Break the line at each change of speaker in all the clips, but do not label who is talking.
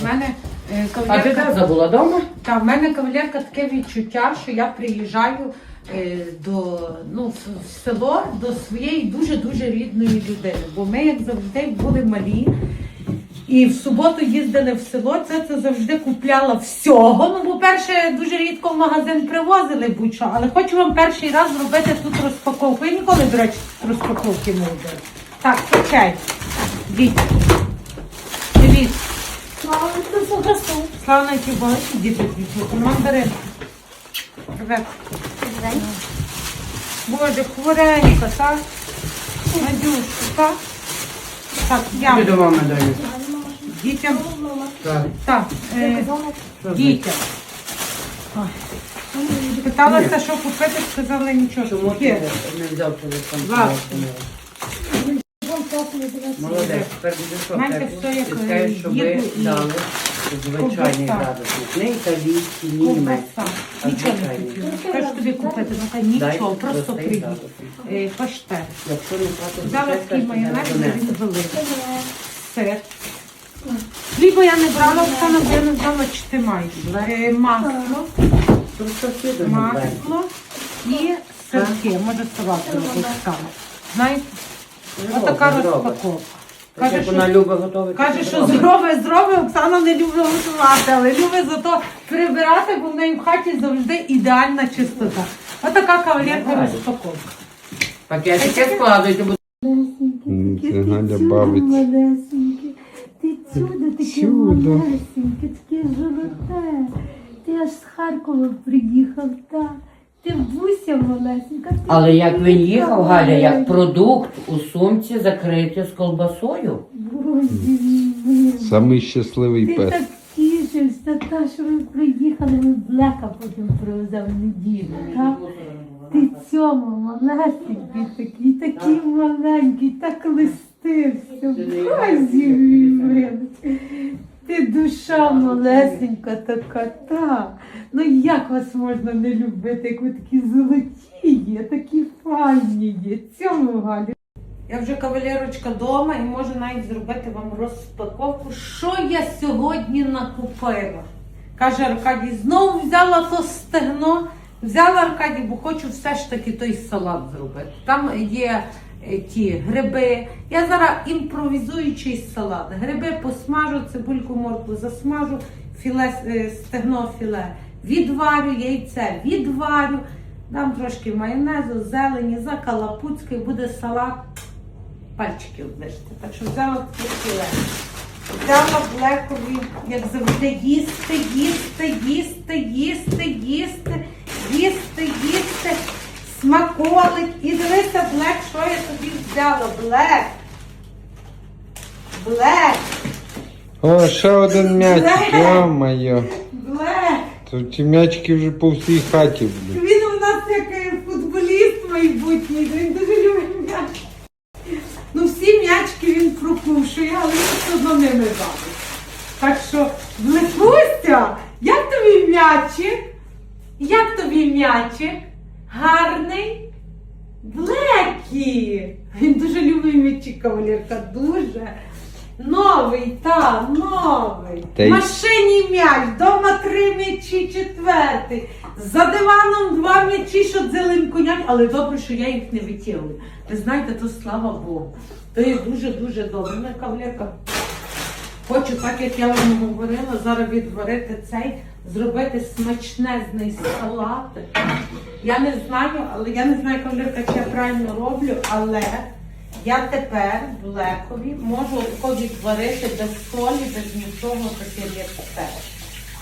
У мене е,
А ти
кавалерка,
де забула вдома?
та, в мене кавалерка таке відчуття, що я приїжджаю е, до, ну, в, в село до своєї дуже-дуже рідної людини. Бо ми, як завжди, були малі. І в суботу їздили в село, це, це завжди купляла всього. Ну, по-перше, дуже рідко в магазин привозили будь-що, але хочу вам перший раз зробити тут розпаковку. Я ніколи, до речі, розпаковки не робила. Так, почай. Діть. Дивіться. Слава ті бачиш, діти діти. Мандарин. Рвек. Боже, хворенька, так? Надюшка, так? Так, я
до мами даю.
дітям.
Так.
Так, е, дітям. Питалася, що купити, сказали нічого.
Чому ти не взяв телефон? Молодець, тепер буде що?
Знаєте,
Тепер
як,
ти скажеш, що ви
їду і
дали звичайний
ковбаса.
градусник. Не італійський, ні німецький.
Ковбаса.
а
Нічого не
звичайний.
купила. Кажу тобі купити, ну та
Дай
нічого, просто
простий
привіт.
градусник.
Е, Паштет.
Якщо не
Взяла такий майонез,
не
він великий. Сир. Хліба я не брала, Оксана, бо я не знала, чи ти маєш. Е, Масло, масло і сирки. Може салат зробити. Знаєте, отака
Зробить, зробить.
розпаковка.
Так,
Каже,
як
що,
вона любить готувати.
каже, що
зробить.
зробить, Оксана не любить готувати, але любить зато прибирати, бо в неї в хаті завжди ідеальна чистота. Отака кавалерка
Давай.
розпаковка.
Пакетики складуйте, бо
М, Це Галя бавиться.
малесеньке. Ти чудо таке
Чудо.
малесеньке, таке золоте. Ти аж з Харкова приїхав, так. Ти буся малесенька. ти
Але як він їхав, Галя, як продукт у сумці закритий з колбасою.
Боже мій.
Самий щасливий
Ти
пес.
так тішився, та що ви приїхали, ми блека потім привезли в неділю, так? Ти цьому малесенький такий, такий маленький, так листився. Бозі мій. Ти душа малесенька така, та. Ну як вас можна не любити, як ви такі золоті є, такі файні є. Цьому Галю.
Я вже кавалерочка вдома і можу навіть зробити вам розпаковку, що я сьогодні накупила. Каже Аркадій, знову взяла то стегно. Взяла Аркадій, бо хочу все ж таки той салат зробити. Там є ті гриби. Я зараз імпровізуючий салат. Гриби посмажу, цибульку моркву засмажу, філе, е, стегно філе. Відварю яйце, відварю, дам трошки майонезу, зелені, закалапуцький, буде салат пальчики оближте. Так що взяла таке. Взяла блекові, як завжди, їсти, їсти, їсти, їсти, їсти, їсти, їсти, смаколик. І дивися, блек, що я тобі взяла. Блек. Блек.
О, ще один м'яч,
Блек.
йо-моє.
Блек.
То ті м'ячики вже по всій хаті будуть.
Він у нас як е, футболіст майбутній, він дуже любить м'яч. Ну всі м'ячки він прокушує, але він все одно ними бавить. Так що, Блекуся, як тобі м'ячик? Як тобі м'ячик? Гарний? Блекі! Він дуже любить м'ячі, кавалерка, дуже. Новий, та, новий.
Та й-
машині м'яч, вдома три м'ячі, четвертий. За диваном два м'ячі, що дзеленконять, але добре, що я їх не витягую. Ви знаєте, то слава Богу. То є дуже-дуже добре. Ну, кавалерка, Хочу, так як я вам говорила, зараз відварити цей, зробити смачнезний салат. Я не знаю, але я не знаю, кавалерка, чи я правильно роблю, але я тепер в лекові можу отако відварити без солі, без нічого таке як це.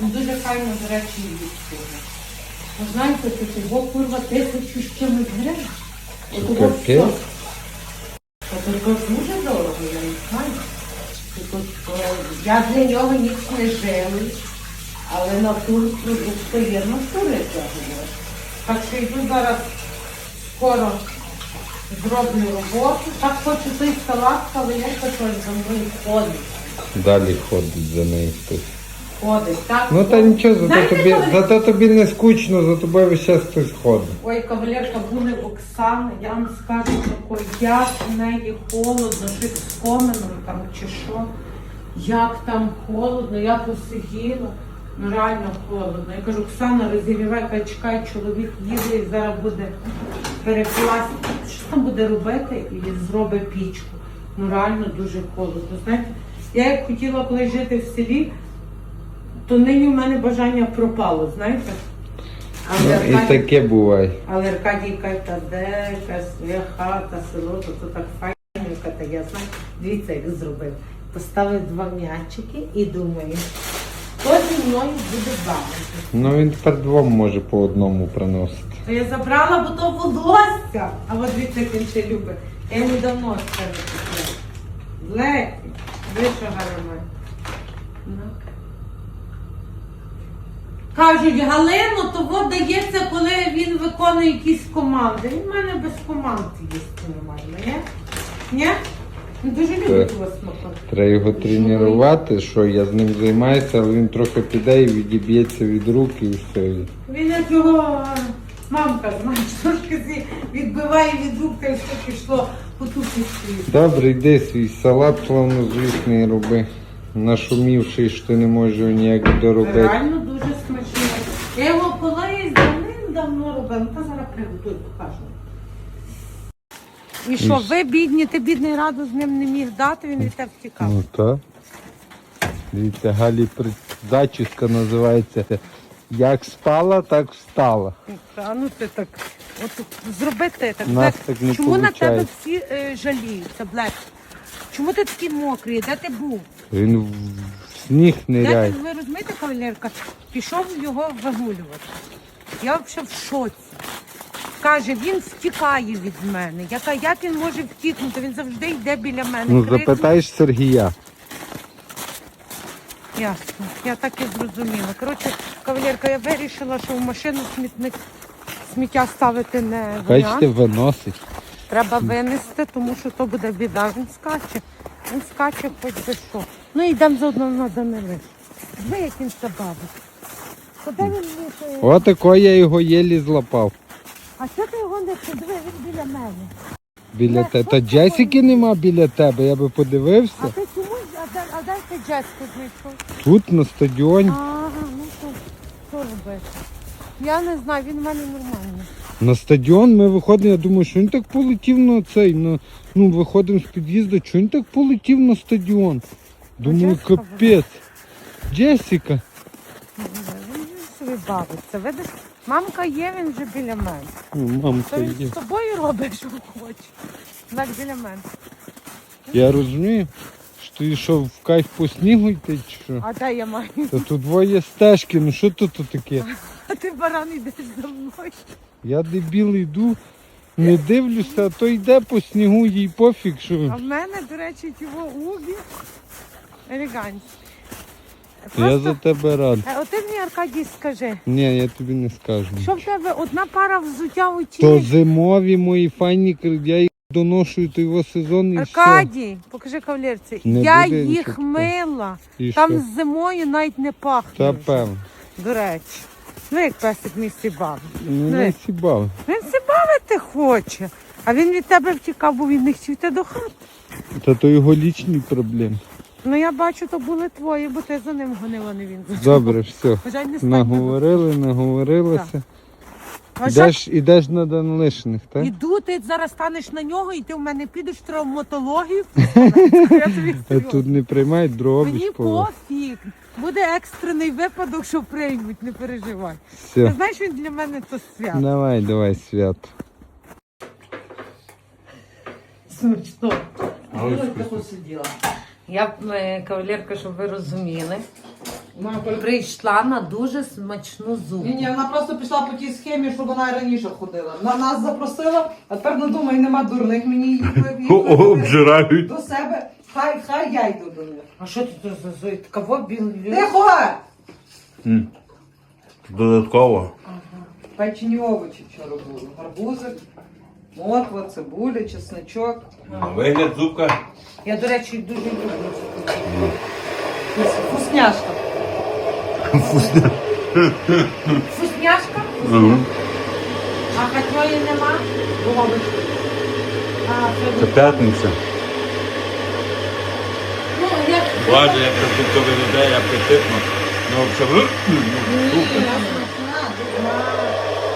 Ну, Дуже файно, до речі, відчули. Ви знаєте, це того курва тисячу з чимось гривень. Тільки дуже дорого, я не знаю. Е, Я для нього ніч не жили, але натурпродукти є натури цього. Так що йду зараз скоро зроблю роботу. Так хочу той салат, але я хочу за мною ходить.
Далі ходить за нею хтось.
Ходить, так?
Ну та нічого, зато
Знаєте,
тобі,
коли-
зато тобі не скучно, за тобою весь час хтось ходить.
Ой, кавалерка були Оксани, я вам скажу тако, як в неї холодно, чи з коменом там, чи що, як там холодно, я посиділа, ну реально холодно. Я кажу, Оксана, розігрівай, каже, чекай, чоловік їде і зараз буде перекласти. Що там буде робити і зробить пічку. Ну реально дуже холодно. Знаєте, я як хотіла коли жити в селі, то нині в мене бажання пропало, знаєте.
Ну, і
Аркадій-
таке буває.
але Аркадій каже, та де яка своя хата, село, то, то так файно, та я знаю. Дивіться, як зробив. Поставив два м'ячики і думаю, хто зі мною буде бавити.
Ну він тепер двом може по одному приносити.
То я забрала, бо то волосся. А от дивіться, як він ще любить. Я йому давно скажу. Лекі, ви що гарне. Ну. Кажуть, Галину, то вот дається, коли він виконує якісь команди. Він в мене без команд їсти нормально, ні? Він дуже любить вас смакати.
Треба його тренувати, що я з ним займаюся, але він трохи піде і відіб'ється від рук і все.
Він як його е, мамка, знаєш, трошки відбиває від рук, та й все пішло по ту пісню.
Добре, йди свій салат славнозвісний роби. Нашумівши, що ти не можеш його ніяк доробити.
Реально дуже смачно. Я його колись робила. Ну, Та зараз приготую, покажу. І що, ви бідні, ти бідний раду з ним не міг дати, він від тебе втікав.
Ну так. Дивіться, Галі при- зачіска називається. Як спала, так встала.
А ну ти так, от зробити так.
Нас
Блек,
так не
Чому на тебе
получається.
всі е, жаліються, Блек? Чому ти такий мокрий? Де ти був?
Він в в сніг
Де
ниряє.
ти, ви розумієте, кавалерка? Пішов його вигулювати. Я взагалі в шоці. Каже, він втікає від мене. Я кажу, як він може втікнути? Він завжди йде біля мене.
Ну
крикне.
запитаєш Сергія.
Ясно, я так і зрозуміла. Коротше, кавалерка, я вирішила, що в машину смітник сміття ставити не
Бачите,
варіант.
виносить.
Треба винести, тому що то буде біда. Він скаче. Він скаче хоч би що. Ну і йдемо заодно на Данилиш. Ви як він це бавить. Куди він лізе?
Отако я його єлі злапав.
А що ти його не подиви? Він біля мене.
Біля те. Та Джесіки нема біля тебе, я би
А
подивився.
ти чому? А де, а де ти Джеску знайшов?
Тут на стадіоні.
Ага, ну то що робити? Я не знаю, він в мене нормальний.
На стадіон ми виходимо, я думаю, що він так полетів на цей, на, ну виходимо з під'їзду, що він так полетів на стадіон. Думаю,
Джесіка
капець. Джесіка.
Бавиться. Видиш, мамка є, він вже біля мене.
Ну,
То
мамка
він
є.
з тобою робить, що хоче. Так біля мене.
Я розумію, що ти що в кайф по снігу йти чи що?
А де я маю?
Та тут двоє стежки, ну що тут таке?
А ти баран йдеш за мною.
Я дебіл йду, не дивлюся, а то йде по снігу, їй пофіг,
А
що.
в мене, до речі, його угі елегантні.
Я за тебе рад.
Е, От ти мені, Аркадій, скажи,
Ні, я тобі не скажу.
що в тебе одна пара взуття у
То
тілі?
зимові мої файні, кр- я їх доношу то його сезон і все.
Аркадій, покажи кавалерці.
Не
Я
буде
їх
нічого
мила.
І
Там
що?
зимою навіть не пахне.
Та
вже,
певно.
До речі. Ну, як песик мій сібав.
Ну, не сібав.
Він сібавити хоче. А він від тебе втікав, бо він не хотів йти до хати.
Та то його лічні проблеми.
Ну я бачу, то були твої, бо ти за ним гонила, не він за тобою.
Добре, все.
Бажай не стань.
Наговорили, наговорилися.
Бажай-
Ідеш, ідеш на данлишних, так?
Іду, ти зараз станеш на нього, і ти в мене підеш в травматологію. Я тобі
А
серйозно.
тут не приймають
Мені
по.
пофіг. Буде екстрений випадок, що приймуть, не переживай. Ти
Все.
знаєш, він для мене то свят.
Давай, давай, свят.
Смачно.
А ось таку сиділа.
Я е, кавалерка, щоб ви розуміли, прийшла на дуже смачну зубу.
Ні, ні, вона просто пішла по тій схемі, щоб вона і раніше ходила. На нас запросила, а тепер не думай, нема дурних. Мені її
Обжирають.
до себе. Хай, хай я йду до них.
А що ти тут за за такого білий?
Тихо!
Додатково.
Печені овочі вчора були. Гарбузик, морква, цибуля, чесничок.
На вигляд зубка.
Я, до речі, дуже люблю цю
Вкусняшка.
Вкусняшка?
Мгм.
А хатьої нема? А,
Це
це
п'ятниця.
Ну, як...
Боже, як це тут виглядає апетитно. Ну, взагалі, ну,
Ні, я смачна, дуже.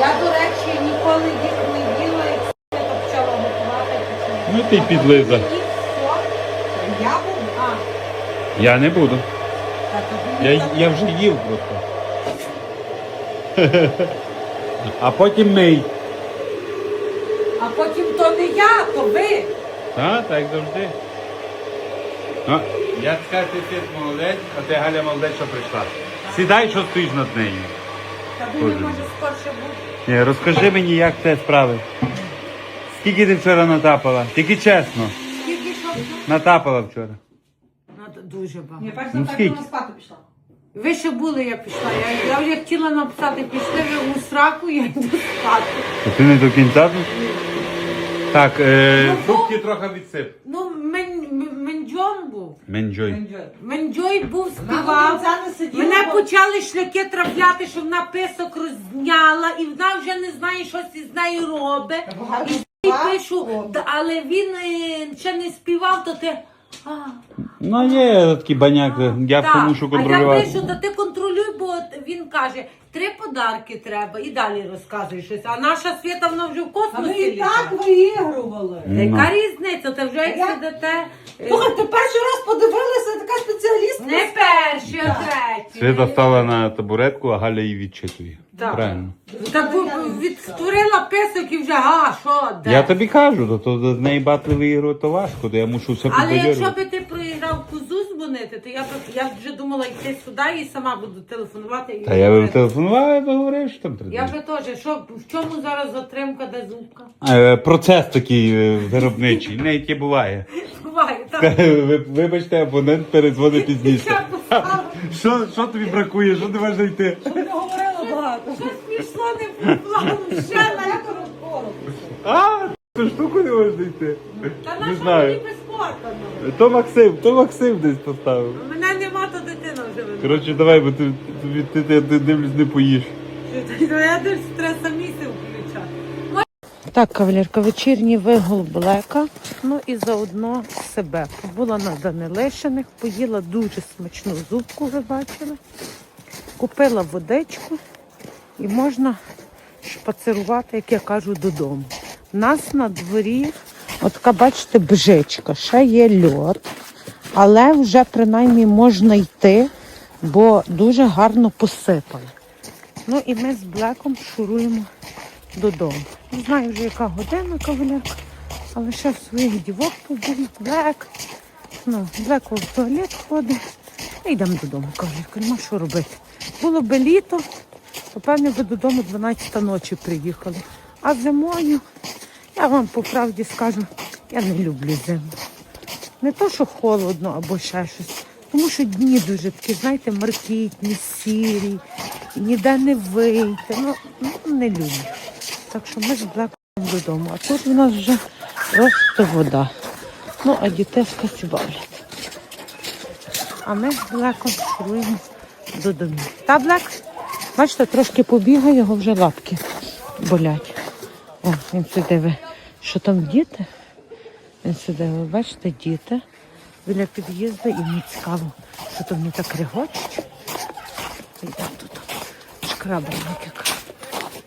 Я, до речі, ніколи їх не їла, як я так почала готувати. почала.
Ну ти підлиза.
Я буду.
А,
Я не буду. Я, я вже їв просто. А потім мий.
А потім то не я, то ви.
Так, так завжди. Ну, я скажу, ти ти молодець, а ти Галя молодець, що прийшла. Сідай, що стоїш над нею.
Та ви не
мій.
може скорше бути.
Ні, розкажи мені, як це справи. Скільки ти вчора натапала? Тільки чесно.
Скільки що?
Натапала вчора.
Ну, Дуже багато.
Ні, перш
Ну,
на так
скільки?
вона спати пішла.
Ви ще були, я пішла. Я, я вже хотіла написати, пішли ви у сраку, я йду спати.
То ти не до кінця тут? Так, е,
Ну,
зубки трохи відсип.
Ну, мен, мен- Менджон був.
Менджой.
Менджой був,
Вона
співав.
кінця не сиділа,
Мене
бо-
почали шляки трапляти, що вона писок розняла, і вона вже не знає, що із нею робить.
Багато
І
спала.
пишу, «Да, але він е, ще не співав, то ти. А,
Ну, є такі баняки, я
так.
мушу
А я
контролювати.
пишу, то ти він каже, три подарки треба і далі розказує щось. А наша свята вона вже в
А ви
космосі.
і так виігрували.
Та яка
Ну.
різниця? Та вже як
Я-
сидите. е,
Слухай, ти перший раз подивилася, така спеціалістка.
Не перший, а третій.
Свята стала на табуретку, а Галя її відчитує.
Так.
Правильно.
Так бо відтворила писок і вже, га, що, де?
Я тобі кажу, то, то з неї батли виігрувати то важко, то я мушу все
Але якщо би ти дзвонити, то я б я вже думала йти сюди і сама буду телефонувати. і
Та я би
говорити.
телефонував, я би говорив, що там
Я
треба.
би теж, що в чому зараз затримка, де зубка?
Е, Процес такий е, виробничий, не яке буває.
Буває, так.
Ви- Вибачте, абонент передзвонить пізніше.
Я.
Що, що тобі бракує? Що ти маєш знайти?
Ми говорили багато.
Щось пішло не по плану, ще на
А, ту штуку не можеш знайти.
Та
Не
на що
знаю.
мені безпортано?
То Максим, то Максим десь поставив.
Мене нема, то дитина вже винна.
Коротше, давай, бо ти, ти, ти, ти, ти дивлюсь, не поїш.
Я десь треба самі включати. Так, кавалерка, вечірній вигул блека, ну і заодно себе. Була на Данилишиних, поїла дуже смачну зубку, ви бачили. Купила водичку і можна шпацирувати, як я кажу, додому. Нас на дворі, от така, бачите, бжичка, ще є льод, але вже принаймні можна йти, бо дуже гарно посипали. Ну і ми з Блеком шуруємо додому. Не знаю вже яка година кавалерка, але ще в своїх дівок побув Блек. Ну, Блек в туалет ходить. І йдемо додому, кавалерка, нема що робити. Було би літо, то певне би додому 12 ночі приїхали. А зимою, я вам по правді скажу, я не люблю зиму. Не то, що холодно або ще щось. Тому що дні дуже такі, знаєте, маркітні, сірі, ніде не вийти. Ну, ну не люблю. Так що ми з Блеком додому. А тут у нас вже просто вода. Ну, а дітей бавлять. А ми з Блеком шуруємо додому. Та Блек? Бачите, трошки побігає, його вже лапки болять. О, він сюди ви. Що там діти? Він сюди, ви бачите, діти біля під'їзду, і мені цікаво, що там не так регочуть. І там тут. шкрабельник.